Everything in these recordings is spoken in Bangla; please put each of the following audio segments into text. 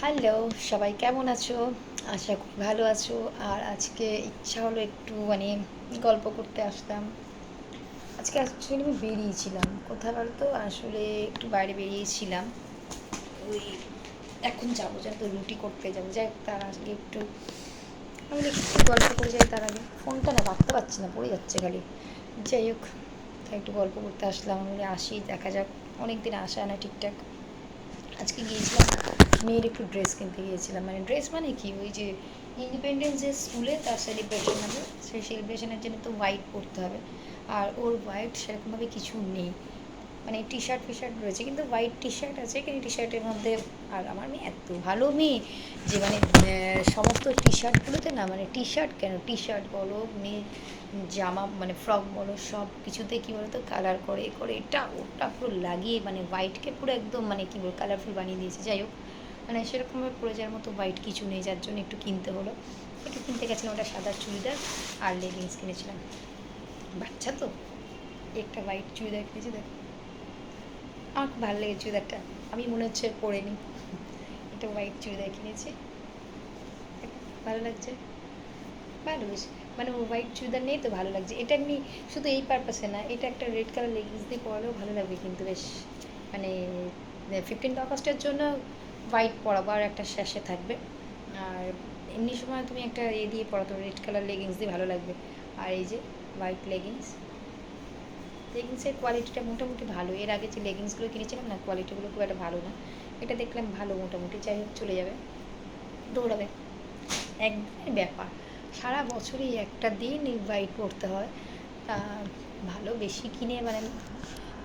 হ্যালো, সবাই কেমন আছো? আশা করি ভালো আছো। আর আজকে ইচ্ছা হলো একটু মানে গল্প করতে আসলাম আজকে অ্যাকচুয়ালি আমি বেরিয়েছিলাম। কোথায় বলতো? আসলে একটু বাইরে বেরিয়েছিলাম। ওই এখন যাব, যেন তো রুটি করতে যাব। যাই তার আগে একটু, আমি একটু গল্প করে যাই তার আগে। ফোনটা না রাখতে পারছি না, পড়ে যাচ্ছে খালি। যাই হোক, তাই একটু গল্প করতে আসলাম। আমি আসি, দেখা যাক। অনেক দিন আসা না ঠিকঠাক। আজকে গিয়েছিলাম মেয়ের একটু ড্রেস কিনতে গিয়েছিলাম। মানে ড্রেস মানে কি? ওই যে ইন্ডিপেন্ডেন্স ডে স্কুলে তার সেলিব্রেশন হবে, সেই সেলিব্রেশনের জন্য তো হোয়াইট পরতে হবে। আর ওর হোয়াইট সেরকমভাবে কিছু নেই। মানে টি শার্ট ফি শার্ট রয়েছে, কিন্তু হোয়াইট টি শার্ট আছে, কিন্তু টি শার্টের মধ্যে আর আমার মেয়ে এত ভালো মেয়ে যে মানে সমস্ত টি শার্টগুলোতে না মানে টি শার্ট কেন? টি শার্ট বলো, মেয়ে জামা মানে ফ্রক বলো সব কিছুতে কী বলো তো কালার করে করে, এটা ওটা পুরো লাগিয়ে মানে হোয়াইটকে পুরো একদম মানে কী বলব কালারফুল বানিয়ে দিয়েছে। যাই হোক মানে সেরকমভাবে পরে যাওয়ার মতো হোয়াইট কিছু নেই, যার জন্য একটু কিনতে হলো। একটু কিনতে গেছিলাম ওটা সাদা চুড়িদার আর লেগিংস কিনেছিলাম। বাচ্চা তো, একটা হোয়াইট চুড়িদার কিনেছি, দেখো। আমার খুব ভালো লেগেছে চুড়িদারটা, আমি মনে হচ্ছে পরে নিই একটা হোয়াইট চুড়িদার কিনেছি। ভালো লাগছে। ভালো বেশ। মানে হোয়াইট চুড়িদার নেই তো ভালো লাগছে। এটা এমনি শুধু এই পারপাসে না, এটা একটা রেড কালার লেগিংস দিয়ে পরালেও ভালো লাগবে কিন্তু বেশ। মানে ফিফটিন আগস্টের জন্য হোয়াইট পরাবো আর একটা শ্যাশে থাকবে। আর এমনি সময় তুমি একটা এ দিয়ে পরাতো রেড কালার লেগিংস দিয়ে ভালো লাগবে। আর এই যে হোয়াইট লেগিংস লেগিংসের কোয়ালিটিটা মোটামুটি ভালো। এর আগে যে লেগিংসগুলো কিনেছিলাম না কোয়ালিটিগুলো খুব একটা ভালো না। এটা দেখলাম ভালো মোটামুটি, যাই হোক চলে যাবে। দৌড়াবে। একদমই ব্যাপার। সারা বছরই একটা দিন হোয়াইট পড়তে হয়। তা ভালো বেশি কিনে মানে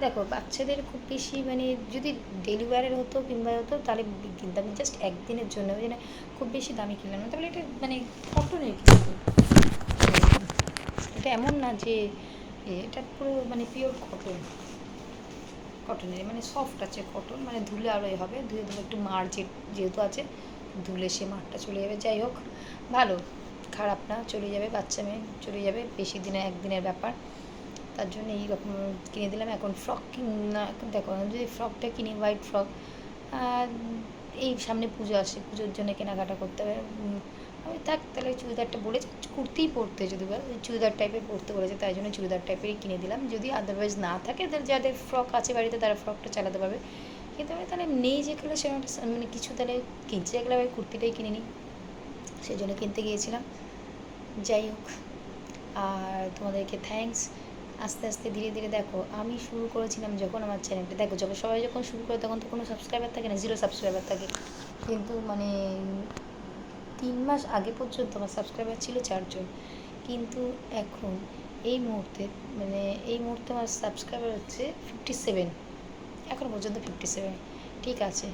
দেখো, বাচ্চাদের খুব বেশি মানে যদি ডেলিভারের হতো কিংবা হতো, তাহলে কিনতাম জাস্ট একদিনের জন্য। ওই জন্য খুব বেশি দামি কিনলাম না। তাহলে এটা মানে কটনের কিন্তু এটা এমন না যে এটা পুরো মানে পিওর কটন কটনের মানে সফট আছে কটন মানে ধুলে আরও হবে। ধুয়ে ধুলে একটু মার যেহেতু আছে, ধুলে সে মারটা চলে যাবে। যাই হোক, ভালো, খারাপ না, চলে যাবে বাচ্চা মেয়ে, চলে যাবে। বেশি দিনে একদিনের ব্যাপার। তার জন্য এইরকম কিনে দিলাম। এখন ফ্রক না। দেখো যদি ফ্রকটা কিনি হোয়াইট ফ্রক এই সামনে পুজো আসে, পুজোর জন্য কেনাকাটা করতে হবে। আমি থাক, তাহলে চুড়িদারটা বলেছে কুর্তিই পরতে যদি চুড়িদার টাইপের পরতে বলেছে, তাই জন্য চুড়িদার টাইপেরই কিনে দিলাম। যদি আদারওয়াইজ না থাকে, তাহলে যাদের ফ্রক আছে বাড়িতে, তারা ফ্রকটা চালাতে পারবে। কিন্তু আমি তাহলে নেই যেগুলো সেরকম একটা মানে কিছু তাহলে কিনছি, যেগুলো আমি কুর্তিটাই কিনে নিই। সেই জন্য কিনতে গিয়েছিলাম। যাই হোক, আর তোমাদেরকে থ্যাঙ্কস আস্তে আস্তে ধীরে ধীরে দেখো, আমি শুরু করেছিলাম যখন আমার চ্যানেলটা দেখো, যখন সবাই যখন শুরু করে তখন তো কোনো সাবস্ক্রাইবার থাকে না জিরো সাবস্ক্রাইবার থাকে। কিন্তু মানে তিন মাস আগে পর্যন্ত আমার সাবস্ক্রাইবার ছিল চারজন। কিন্তু এখন এই মুহূর্তে মানে এই মুহূর্তে আমার সাবস্ক্রাইবার হচ্ছে ফিফটি সেভেন এখনও পর্যন্ত ফিফটি সেভেন ঠিক আছে?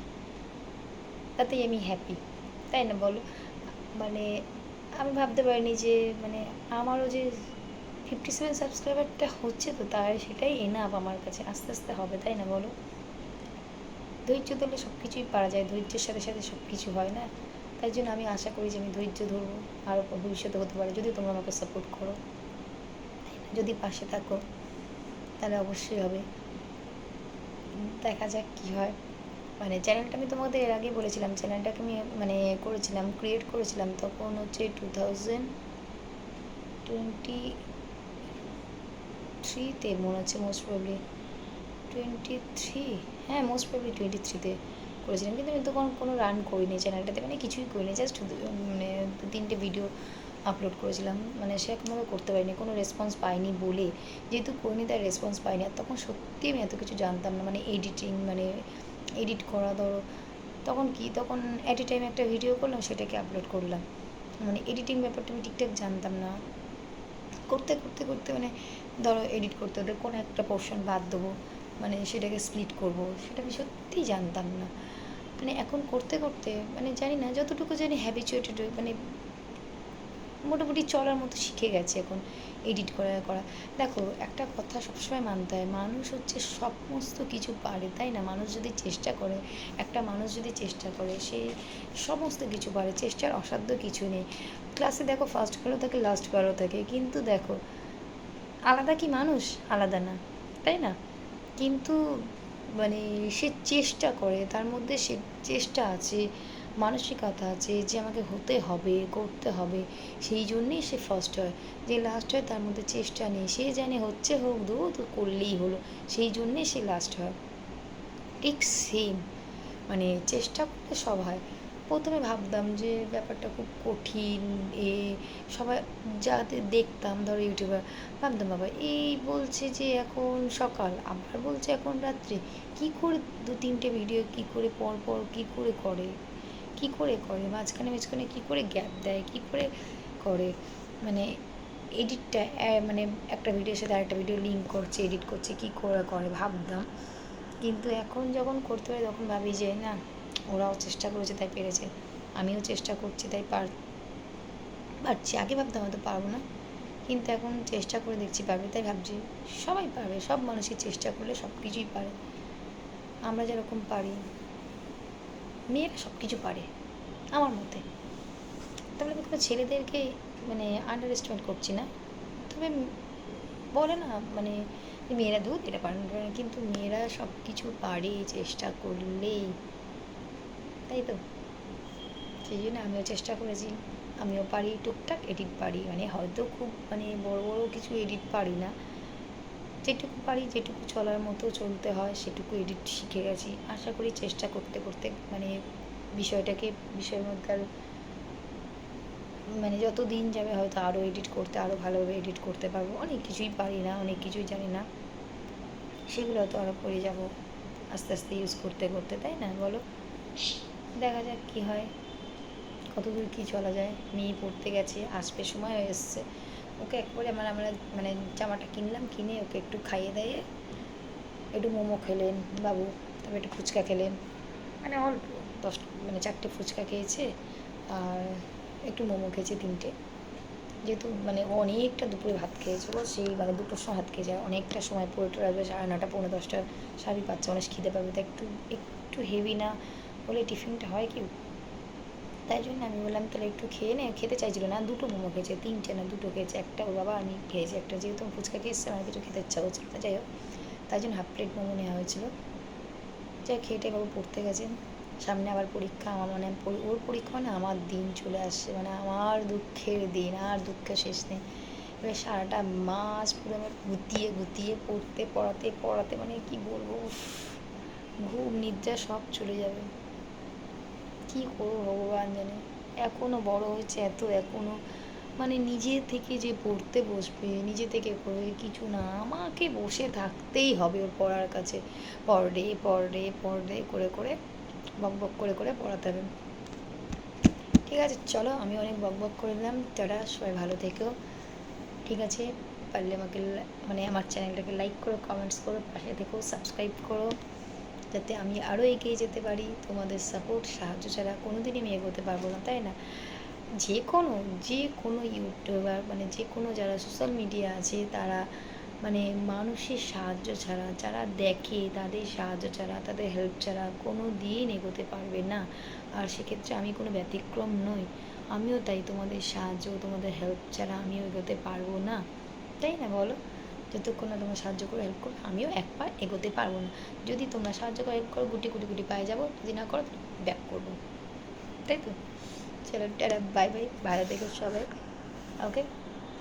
তাতেই আমি হ্যাপি তাই না বলো? মানে আমি ভাবতে পারিনি যে মানে আমারও যে ফিফটি সেভেন সাবস্ক্রাইবারটা হচ্ছে তো তাই সেটাই এনাফ আমার কাছে। আস্তে আস্তে হবে, তাই না বলো? ধৈর্য ধরলে সব কিছুই পারা যায়, ধৈর্যের সাথে সাথে সব কিছু হয় না? তাই জন্য আমি আশা করি যে আমি ধৈর্য ধরবো আরও ভবিষ্যতে হতে পারে। যদি তোমরা আমাকে সাপোর্ট করো, যদি পাশে থাকো, তাহলে অবশ্যই হবে। দেখা যাক কী হয়। মানে চ্যানেলটা আমি তোমাদের এর আগে বলেছিলাম চ্যানেলটাকে আমি মানে করেছিলাম ক্রিয়েট করেছিলাম তখন হচ্ছে টু থাউজেন্ড টোয়েন্টি থ্রিতে মনে হচ্ছে মোস্ট প্রবলি টোয়েন্টি থ্রি হ্যাঁ মোস্ট প্রবলি টোয়েন্টি থ্রিতে করেছিলাম। কিন্তু আমি তখন কোনো রান করিনি চ্যানেলটাতে মানে কিছুই করিনি জাস্ট মানে দু তিনটে ভিডিও আপলোড করেছিলাম। মানে সেরকমভাবে করতে পারিনি, কোনো রেসপন্স পাইনি বলে। যেহেতু করিনি তার রেসপন্স পাইনি। আর তখন সত্যি আমি এত কিছু জানতাম না মানে এডিটিং মানে এডিট করা, ধরো। তখন কি, তখন অ্যাট এ টাইম একটা ভিডিও করলাম, সেটাকে আপলোড করলাম। মানে এডিটিং ব্যাপারটা আমি ঠিকঠাক জানতাম না। করতে করতে করতে মানে ধরো এডিট করতে, ওদের কোনো একটা পোর্শন বাদ দেবো মানে সেটাকে স্প্লিট করব, সেটা আমি সত্যিই জানতাম না। মানে এখন করতে করতে মানে জানি না, যতটুকু জানি হ্যাবিচুয়েটেড মানে মোটামুটি চলার মতো শিখে গেছে এখন এডিট করা করা। দেখো, একটা কথা সবসময় মানতে হয়, মানুষ হচ্ছে সমস্ত কিছু পারে, তাই না? মানুষ যদি চেষ্টা করে, একটা মানুষ যদি চেষ্টা করে, সে সমস্ত কিছু পারে, চেষ্টার অসাধ্য কিছু নেই। ক্লাসে দেখো ফার্স্ট কারও থাকে লাস্ট কারও থাকে কিন্তু দেখো, আলাদা কি মানুষ? আলাদা না, তাই না? কিন্তু মানে সে চেষ্টা করে, তার মধ্যে সে চেষ্টা আছে মানসিকতা আছে যে আমাকে হতে হবে, করতে হবে, সেই জন্যেই সে ফার্স্ট হয়। যে লাস্ট হয় তার মধ্যে চেষ্টা নেই। সে জানে হচ্ছে হোক দু তো করলেই হলো। সেই জন্যেই সে লাস্ট হয়। ঠিক সেম মানে চেষ্টা করলে সব হয়। প্রথমে ভাবতাম যে ব্যাপারটা খুব কঠিন, এ সবাই যাতে দেখতাম, ধরো ইউটিউবার। ভাবতাম, বাবা, এই বলছে যে এখন সকাল, আবার বলছে এখন রাত্রি। কি করে দু তিনটে ভিডিও কি করে পর পর কি করে করে? কি করে করে? মাঝখানে মাঝখানে কি করে গ্যাপ দেয়? কি করে করে? মানে এডিটটা মানে একটা ভিডিওর সাথে আরেকটা ভিডিও লিঙ্ক করছে এডিট করছে, কি করে করে ভাবতাম। কিন্তু এখন যখন করতে পারি, তখন ভাবি যে না, ওরাও চেষ্টা করেছে, তাই পেরেছে। আমিও চেষ্টা করছি, তাই পার, পারছি। আগে ভাবতাম হয়তো পারব না। কিন্তু এখন চেষ্টা করে দেখছি, পারবে তাই ভাবছি। সবাই পারবে, সব মানুষই চেষ্টা করলে সব কিছুই পারে। আমরা যেরকম পারি। মেয়েরা সব কিছু পারে, আমার মতে। তাহলে আমি কোনো ছেলেদেরকে মানে আন্ডার এস্টিমেট করছি না। তবে বলে না মানে মেয়েরা দুধ এটা পারে না, কিন্তু মেয়েরা সব কিছু পারে, চেষ্টা করলেই। তাই তো? সেই জন্য আমিও চেষ্টা করেছি। আমিও পারি, টুকটাক এডিট পারি। মানে হয়তো খুব মানে বড় বড় কিছু এডিট পারি না। যেটুকু পারি, যেটুকু চলার মতো চলতে হয়, সেটুকু এডিট শিখে গেছি। আশা করি চেষ্টা করতে করতে মানে বিষয়টাকে, বিষয়ের মধ্যে আরও মানে যত দিন যাবে হয়তো আরও এডিট করতে আরও ভালোভাবে এডিট করতে পারব। অনেক কিছুই পারি না, অনেক কিছুই জানি না। সেগুলো হয়তো আরও করে যাব আস্তে আস্তে ইউজ করতে করতে, তাই না? বলো। দেখা যাক কী হয়। কত দূর কী চলা যায়? মেয়ে পড়তে গেছে, আসবে, সময় হয়ে এসছে। ওকে একবারে আমার, আমরা মানে জামাটা কিনলাম, কিনে ওকে একটু খাইয়ে দিয়ে একটু মোমো খেলেন, বাবু, তারপর একটু ফুচকা খেলেন। মানে অল্প, দশ মানে চারটে ফুচকা খেয়েছে আর একটু মোমো খেয়েছে তিনটে। যেহেতু মানে অনেকটা দুপুরে ভাত খেয়েছিল, সেই মানে দুটোর সময় ভাত খেয়েছে অনেকটা সময় পড়ে টোরে আসবে সাড়ে নটা পৌনে দশটা সাবি পাচ্ছে অনেক খিদে পাবে। তাই একটু একটু হেভি না হলে টিফিনটা হয় কি? তাই জন্য আমি বললাম, তাহলে একটু খেয়ে নে। খেতে চাইছিল না, দুটো মোমো খেয়েছে, তিনটে না, দুটো খেয়েছে, একটা ওর বাবা, আমি খেয়েছি একটা। যেহেতু ফুচকা খেয়ে খেয়েছে, আমার কিছু খেতে ইচ্ছা হচ্ছিল না, যাই হোক। তাই জন্য হাফ প্লেট মোমো নেওয়া হয়েছিল। যাই খেয়েটে বাবু পড়তে গেছেন সামনে আবার পরীক্ষা, আমার মানে ওর পরীক্ষা মানে আমার দিন চলে আসছে মানে আমার দুঃখের দিন, আর দুঃখের শেষ নেই। এবার সারাটা মাস পুরো আমার গুতিয়ে গুতিয়ে পড়তে, পড়াতে পড়াতে মানে কি বলব ঘুম, নিদ্রা সব চলে যাবে। কী করব ভগবান জানে এখনও বড় হয়েছে, এত এখনও মানে নিজে থেকে যে পড়তে বসবে, নিজে থেকে করবে, কিছু না। আমাকে বসে থাকতেই হবে ওর পড়ার কাছে। পর ডে পর ডে পর ডে করে করে, বক বক করে করে পড়াতে হবে। ঠিক আছে, চলো, আমি অনেক বক বক করে দিলাম। তারা সবাই ভালো থেকেও ঠিক আছে, পারলে আমাকে মানে আমার চ্যানেলটাকে লাইক করো কমেন্টস করো, পাশে থেকেও সাবস্ক্রাইব করো। যাতে আমি আরও এগিয়ে যেতে পারি, তোমাদের সাপোর্ট সাহায্য ছাড়া কোনো দিনই আমি এগোতে পারব না, তাই না? যে কোনো যে কোনো ইউটিউবার মানে যে কোনো যারা সোশ্যাল মিডিয়া আছে, তারা মানে মানুষের সাহায্য ছাড়া, যারা দেখে তাদের সাহায্য ছাড়া, তাদের হেল্প ছাড়া কোনো দিন এগোতে পারবে না। আর সেক্ষেত্রে আমি কোনো ব্যতিক্রম নই, আমিও তাই তোমাদের সাহায্য, তোমাদের হেল্প ছাড়া আমিও এগোতে পারব না, তাই না বলো? যতক্ষণ না তোমরা সাহায্য করে হেল্প করো, আমিও এক পা এগোতে পারব না। যদি তোমরা সাহায্য করে হেল্প করো, গুটি গুটি গুটি পায়ে যাব, যদি না করো ব্যাক করব। তাই তো? চলো বাই বাই ভালো দেখো সবাই ওকে